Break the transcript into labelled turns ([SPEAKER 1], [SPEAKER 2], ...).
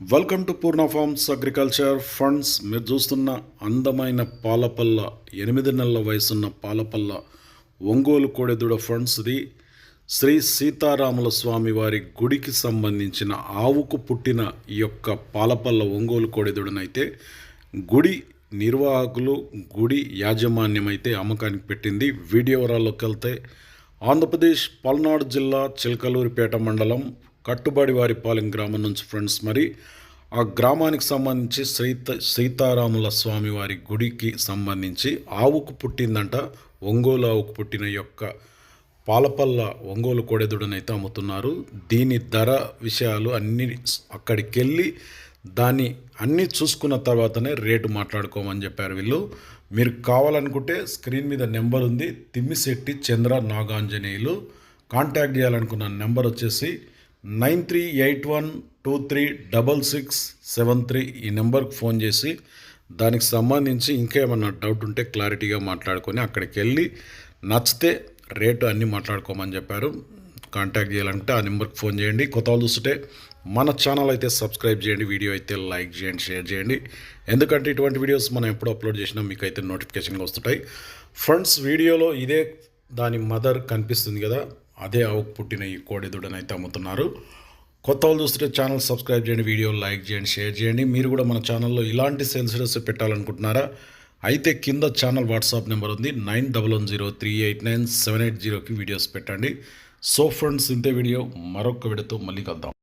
[SPEAKER 1] Welcome to Poorna farms agriculture funds మీరు చూస్తున్న అందమైన పాలపల్ల ఎనిమిది నెలల వయసున్న పాలపల్ల ఒంగోలు కోడెదూడ ఫండ్స్ ఇది శ్రీ సీతారాముల స్వామి వారి గుడికి సంబంధించిన ఆవుకు పుట్టిన ఈ యొక్క పాలపల్ల ఒంగోలు కోడెదూడనైతే గుడి నిర్వాహకులు గుడి యాజమాన్యం అయితే అమ్మకానికి పెట్టింది. వీడియో వరాల్లోకి వెళ్తే ఆంధ్రప్రదేశ్ పల్నాడు జిల్లా చిలకలూరిపేట మండలం కట్టుబడి వారిపాలెం గ్రామం నుంచి ఫ్రెండ్స్ మరి ఆ గ్రామానికి సంబంధించి సీత సీతారాముల స్వామి వారి గుడికి సంబంధించి ఆవుకు పుట్టిందంట. ఒంగోలు ఆవుకు పుట్టిన యొక్క పాలపల్ల ఒంగోలు కోడెదుడనైతే అమ్ముతున్నారు. దీని ధర విషయాలు అన్ని అక్కడికి వెళ్ళి దాన్ని అన్నీ చూసుకున్న తర్వాతనే రేటు మాట్లాడుకోమని చెప్పారు వీళ్ళు. మీరు కావాలనుకుంటే స్క్రీన్ మీద నెంబర్ ఉంది. తిమ్మిశెట్టి చంద్ర నాగాంజనేయులు. కాంటాక్ట్ చేయాలనుకున్న నెంబర్ వచ్చేసి nine three eight one two three double six seven three ఈ నెంబర్కి ఫోన్ చేసి దానికి సంబంధించి ఇంకేమన్నా డౌట్ ఉంటే క్లారిటీగా మాట్లాడుకొని అక్కడికి వెళ్ళి నచ్చితే రేటు అన్నీ మాట్లాడుకోమని చెప్పారు. కాంటాక్ట్ చేయాలంటే ఆ నెంబర్కి ఫోన్ చేయండి. కొత్త వాళ్ళు చూస్తుంటే మన ఛానల్ అయితే సబ్స్క్రైబ్ చేయండి వీడియో అయితే లైక్ చేయండి షేర్ చేయండి. ఎందుకంటే ఇటువంటి వీడియోస్ మనం ఎప్పుడు అప్లోడ్ చేసినా మీకు అయితే నోటిఫికేషన్గా వస్తుంటాయి. ఫ్రెండ్స్ వీడియోలో ఇదే దాని మదర్ కనిపిస్తుంది కదా అదే ఆవుకు పుట్టిన ఈ కోడెదుడని అమ్ముతున్నారు. కొత్త వాళ్ళు చూస్తుంటే ఛానల్ సబ్స్క్రైబ్ చేయండి వీడియో లైక్ చేయండి షేర్ చేయండి. మీరు కూడా మన ఛానల్లో ఇలాంటి సేల్స్ వీడియోస్ పెట్టాలనుకుంటున్నారా? అయితే కింద ఛానల్ వాట్సాప్ నెంబర్ ఉంది nine double one zero three eight nine seven eight జీరోకి వీడియోస్ పెట్టండి. సో ఫ్రెండ్స్ ఇంతే వీడియో మరొక వీడియోతో మళ్ళీ కలుద్దాం.